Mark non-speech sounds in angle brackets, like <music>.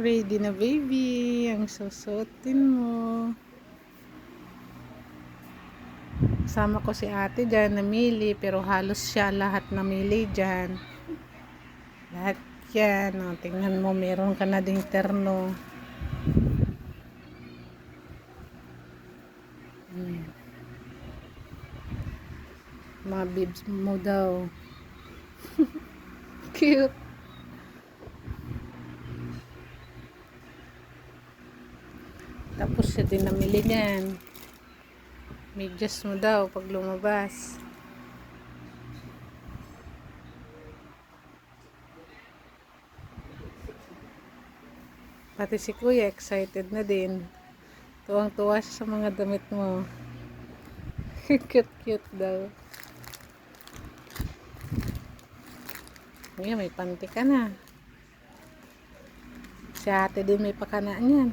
Ready na baby. Ang susutin mo. Kasama ko si ate dyan namili. Pero halos siya lahat namili dyan. Lahat yan. O, tingnan mo meron ka na ding terno. Hmm. Mga bibs mo daw. <laughs> Cute. Tapos siya din namili niyan. Medyas mo daw pag lumabas. Pati si kuya excited na din. Tuwang-tuwa siya sa mga damit mo. <laughs> Cute-cute daw. Kuya, may panty ka na. Si ate din may pakanaan yan.